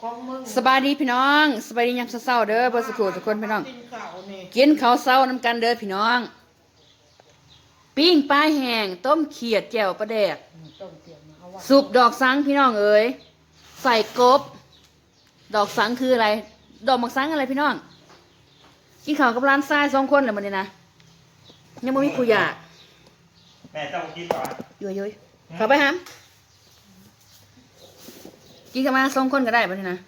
ของมึงสบายดีพี่น้องสบายดียามเช้าๆเด้อบ่สุขทุกคนพี่น้อง กินข้าวนี่กินข้าวเช้านํกันเด้อพี่น้อง ปิ้งปลาแห้งต้มเขียดแจ่วปลาแดก ต้มเตรียมมาเอาไว้สุปดอกสังพี่น้องเอ๋ยใส่กบ ดอกสังคืออะไร ดอกหมักสังอะไรพี่น้อง กินข้าวกับร้านทรายสองคนเลยมันนี่นะยังไม่มีผู้อยากแม่เจ้ากินก่อนอยู่ยุยเข้าไปหาม กินกันมาสองคนก็ได้มันนี่นะ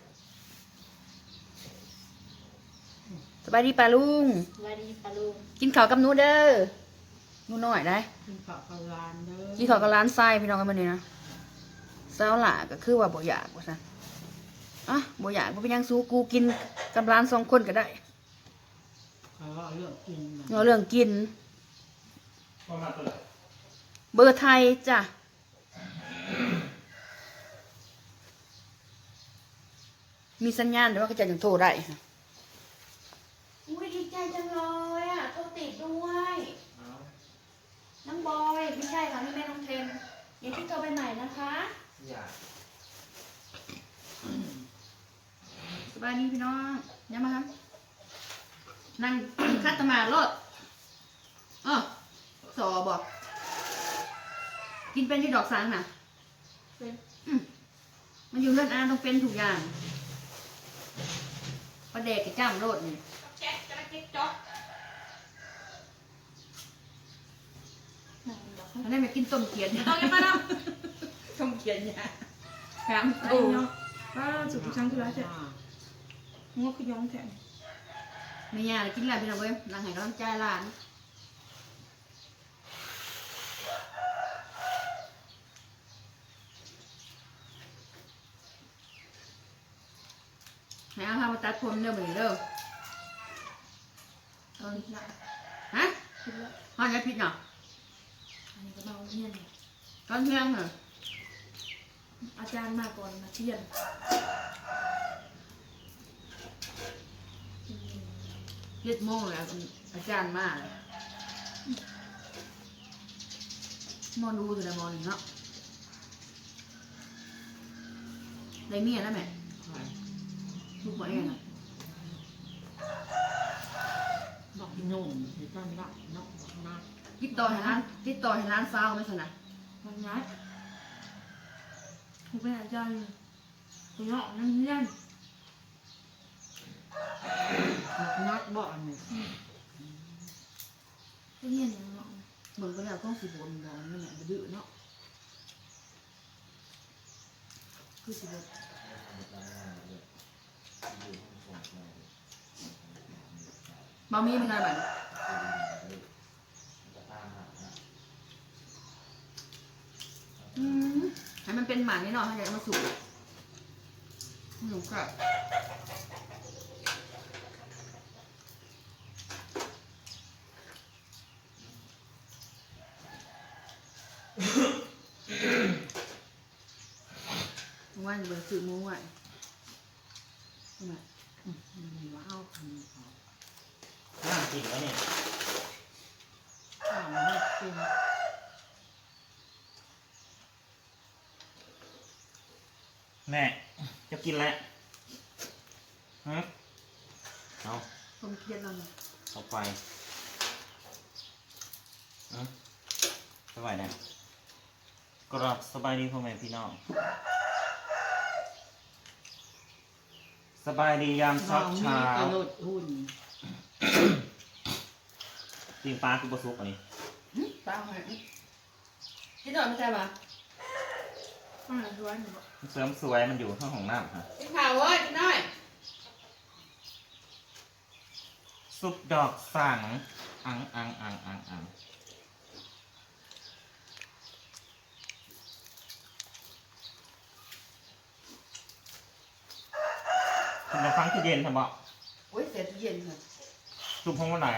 สบายดีป่าลุงสวัสดีปลาลุงกินข้าวกับหนูเด้อหนูน้อยได้ กินข้าวกับหลานเด้อกินข้าวกับร้านทรายพี่น้องกันมันนี่นะสาวหล่าก็คือว่าบ่อยากว่าซั่นอะบ่อยากบ่เป็นหยังสู้กูกินกับร้านสองคนก็ได้เขาว่าเรื่องกินน่ะเงาเรื่องกิน ประมาณตัวไหนเบอร์ไทยจ้ะ มีสัญญาณเดี๋ยวว่าก็จะยังโทรได้ค่ะอุ้ยดีใจจังเลยอะโทรติดด้วยน้องบอยไม่ใช่ค่ะนี่แม่น้องเทนเดี๋ยวที่โทรไปใหม่นะคะอยากสบายดีพี่น้องยังมาครับนั่งคัดตมาโลดเออสอบอก กินเป็นที่ดอกสังน่ะเป็นอืมมันอยู่เรื่องอาต้องเป็นทุกอย่าง ประเด็กกับจ้ามโลดนี่แจ๊กกระจิ๊กจ๊อกอันนั้นไปกินต้มเขียดต้องยังมาดต้มเขียดเนี่ยครับไอ้โอ้เนาะว่าสุดช่างธุระเสร็จงอกขยองแทนไม่ยากเลยกินอะไรพี่น้องเว้ยนางให้กำลังใจหลาน ให้เอาพามาตัดผมเด้อมือนี้เด้อเอานี่ละฮะคิดแล้วห้อยยาพิษเนาะอันนี้ก็เบาเงียนตอนเที่ยงเหรออาจารย์มาก่อนมาเที่ยงเจ็ดโมงแล้วอาจารย์มาเลยมอดูอยู่ในมอนี่เนาะได้เมียแล้วแม่ ลูกมาเองอะบอกหนุ่มที่ตั้งรักเนาะบอกนักติดต่อให้ร้านติดต่อให้ร้านซาวไม่สนะมันย้ายผมเป็นอาจารย์ผมเนาะนั่นเงียนบอกนักบอกอันนี้ก็เงียนอย่างเนาะเบิ่งก็แล้วต้องสิบนบอกนั่นแหละบ่ดื้อเนาะคือสิบน บะหมี่มันอะไรแบบอืมให้มันเป็นหมานิดหน่อยให้เดี๋ยวเอามาสุกหนูกลับว่าจะเบอร์ซื้อหมูไว้นี่แหละ มีว้าวคำเขา น่ากินแล้วเนี่ย ข้าวไม่กิน แม่จะกินแล้วฮะเอาต้มเครียดเราเนี่ยเอาไปฮะสบายนะกรอบสบายดีพ่อแม่พี่น้อง สบายดียามน้เช้าองมีเช้ากระโดดหุ่นตีนปลาคือบะซุกอันนี้ตาหอยที่นอนไม่ใช่ปะ อ่าร้อยหนึ่งเสริมสวยมันอยู่ข้างของน้ำฮะกินข้าวเว้ยกินหน่อยซุปดอกสังอังอังอังอังอังคุณจะฟังที่เย็นทำบ่โอ้ยเสร็จเย็นค่ะซุปห้องวันไหน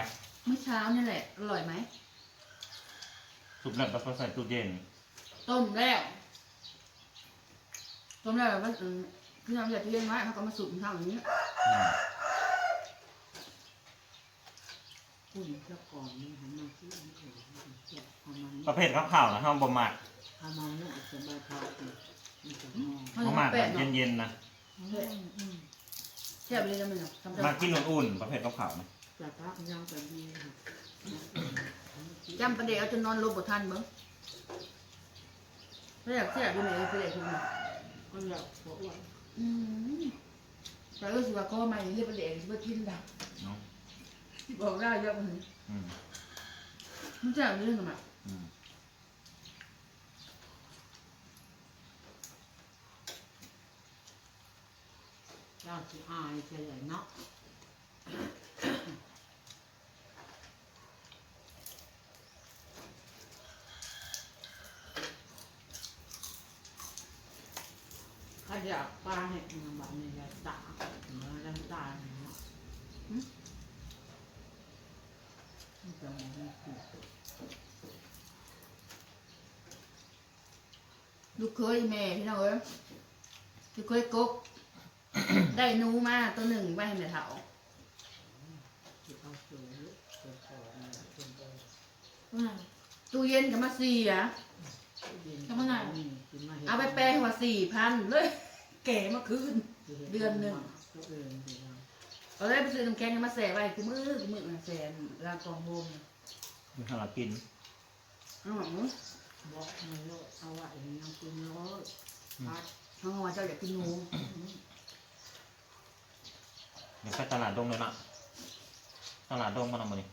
เมื่อเช้านี่แหละ อร่อยไหมซุปแบบเราใส่ตู้เย็น ต้มแล้ว ต้มแล้วแบบว่าเออคือเราอยากเลี้ยงไว้เขาก็มาสุกข้าวอย่างนี้อืมหุ่นเจ้าก่อนนี่หันมาที่อันอื่นเจ็บทำมันประเภทข้าวข่าวนะห้ามบ่หมักทำมันเนี่ยสบายท้องมันจะงอเขาบ่จะหมัมากแปแบดบเนาะเย็นๆนะอืมอืมแซ่บเลยนะมึงอะทำมากินอุ่นๆประเภทกับข้าวนะจะพักยังกันดีค่ะจำประเดี๋ยวเอาจนนอนลบบททันเบิ้งไม่อยากแซ่บอยู่ไหนประเดี๋ยวคุณ คนเรากบอกว่าอืมแต่รู้สึกว่าก็มาอย่างนี้ประเดี๋ยวสิว่ากินได้เนาะบอกได้เยอะมันอืมมันจะเรื่องกันอะอืมเราจะอายจะใหญ่เนาะ ข้าอยากปลาเห็ดมาแบบนี้แล้วตาเนื้อแล้วตาเนาะมันจะมองไม่ถูกลูกเคยแม่พี่น้องเอ้ยลูกเคยกก ได้หนูมาตัวหนึ่งไว้ให้แม่เฒ่าที่เอาสูงเป็นของเนี่ยเป็นโบว่าไงตู้เย็นก็มาสี่อะทำไมไงเอาไปแปลว่าสี่พันเลย แก่มาคืน เดือนหนึ่งก็เองเดือนเอาได้ไปซื้อน้ำแข็งมาแส่ไว้คือมือคือมือมาแส่ร้านกองโฮมเนี่ยมีข้าวหลามกินเอาหวังบอกมาโลดเอาไว้ยังกินโลดพัดเอาว่าเจ้าอยากกินหนูเดี๋ยวไปตลาดดงเลยนะตลาดดงมาหน่อยมาดิ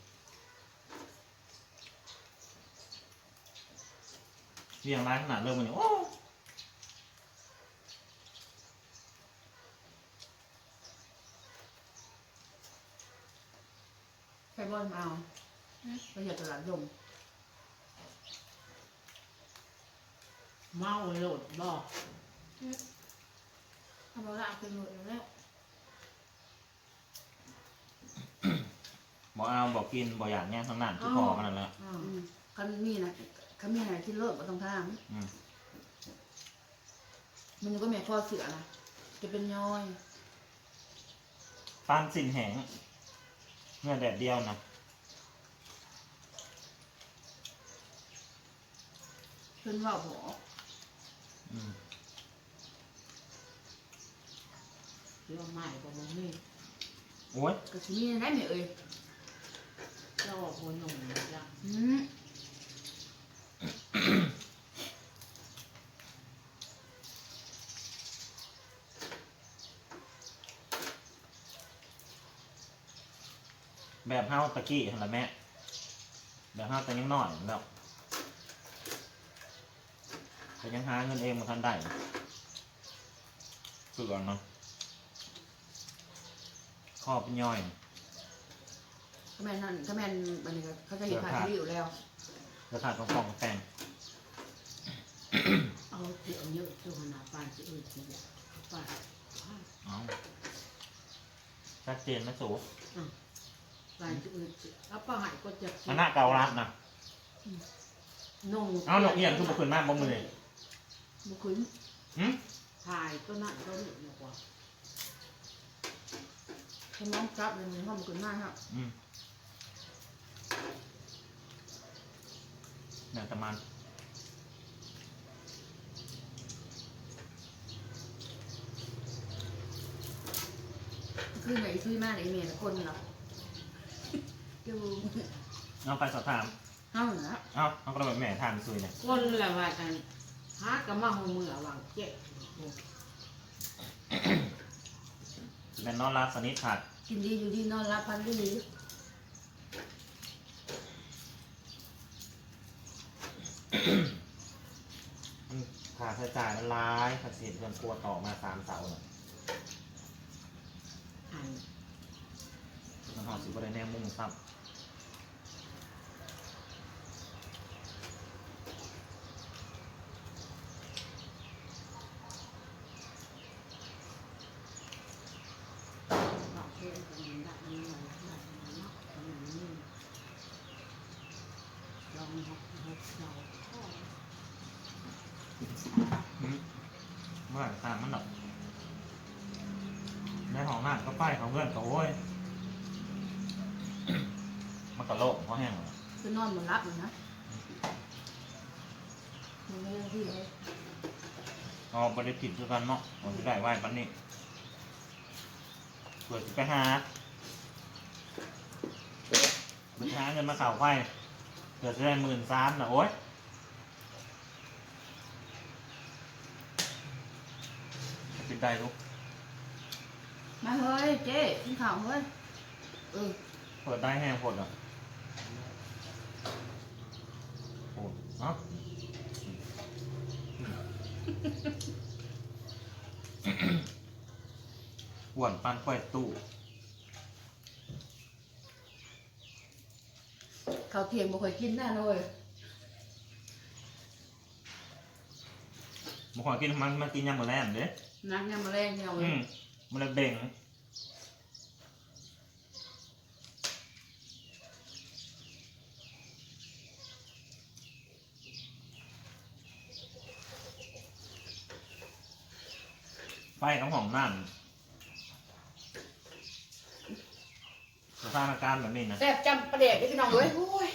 เรียงร้ายขนาดเริ่มมันนี่โอ้ ใครบอลมาเอาไปเหยียบตลาดลงเมาโลดบอกทำเอาละเป็นหมดแล้วบอกเอาบอกกินบอกอยากเนี่ยทั้งนั้นที่พอกันนั่นแหละอ้าอืมคันมีนะคันมีอะไรที่เลิกก็ต้องทางอืมมันก็แม่ข้อเสือนะจะเป็นย้อยปานสินแหง เมื่อแดดเดียวนะเพิ่นว่าบ่อืมเชื่อใหม่ก็บอกนี่โอ้ย ก็สิมีได้ไหมเอ่ยเจ้าว่าคนหนุ่มจ้ะอืม แบบเฮาตะกี้หั่นละแม่ แบบเฮาแต่ยังน้อยแล้วแต่ยังหาเงินเองมาทันได้คือก่อนเนาะคอเป็นย่อยก็แม่นนั่นก็แม่นบัดนี้ก็เขาจะเห็นผ่านที่อยู่แล้วกระถาดกระฟองกระแฟงเอาเสียเยอะเจ้าขนาดปานจะเออเสียปาน เอาชัดเจนไหมสูปานจะเออ เสียแล้วป้าหายก็จะอันหน้าเกาลัดนะนุ่งเอาหนกเอียงคือบุคืนมากบ่มือเลยบุคืนหืมถ่ายก็นั่นก็นี่ดีกว่าสมองกลับเลยมันห้องบุคืนมากครับอืมเนี่ยแต่มันคือไหนซื้อมากไหนเมียทุกคนเหร อดูเอาไปสอบถามเฮ้าเหรอเอาเอากระแบบแม่ทานซุยเนี่ยคนละว่ากันหากะมาหัวมือวางเจ็บแม่นอนรับสนิทขาดกินดีอยู่ดีนอนรับพันดีมันค่าใช้จ่ายมันร้ายภาษีเงินกลัวต่อมาสามเสาเนี่ยอัน มันหอดสิบอะไรแน่มุ่งซ้เราเพื่อนกันได้ไม่ไหวได้เนาะขนาดนี้ลองหกหกเสาข้อำหืมเมื่อ ไหร่ตามมันหรอกในห้องน้ำก็ป้ายของเพื่อนก็โอ้ยมันก็โลกเพราะแห้งเลยคือนอนบนรับเลยนะมันไม่ได้ที่เลยอ๋อบริจิตคือกันเนาะมันจะได้ไหวปันนี้อเปิดไปหาไปหาเงินมาข่าวไฟเผื่อจะได้หมื่นสามนะโอ๊ย ปิดได้ลูกมาเฮ้ยเจ๊กินข้าวเฮ้ยเออเปิดได้แห้งผดอะโอ้เอ้าหวนปันไฟตู้ข้าวเที่ยงบ่ค่อยกินแน่เลยบางคนกินมันมากินยำมะแรงเด้ นักยำมะแรงเนี่ยเลอืยมมันเลยเบ่งไฟของห้องนั่นสถานการณ์แบบนี้นะแซ่บจำประเด็กพี่น้องเอ้ยโอ้ย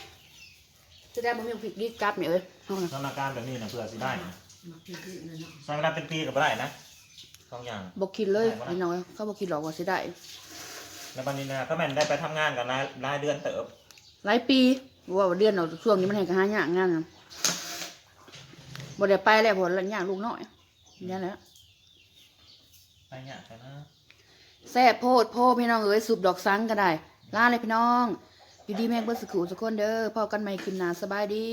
จะได้บ่มีพริกดีกับเนี่ยเอ้ยเอานะสถานการณ์แบบนี้นะเพื่อสิได้นะมาคิดดิเลยเนาะใช้เวลาเป็นปีกับได้นะ สองอย่างบ่กินเลยพี่น้องเอ้ยเขาบ่กินหรอกว่าสิได้แล้ววันนี้นะก็แม่นได้ไปทำงานกันรายรายเดือนเติบหลายปีว่าเดือนเอาช่วงนี้มันให้กันหายากงานน่ะบ่ได้ไปแล้วเพราะละยากลูกน้อยนี่แหละไปเนี่ยกันนะแซ่บโพดโพพี่น้องเอ้ยสูบดอกสังก็ได้ลาเลยพี่น้อง อยู่ดีแม่งเบิดสกูสุกคนเด้อพอกันใหม่คลิปหน้าสบายดี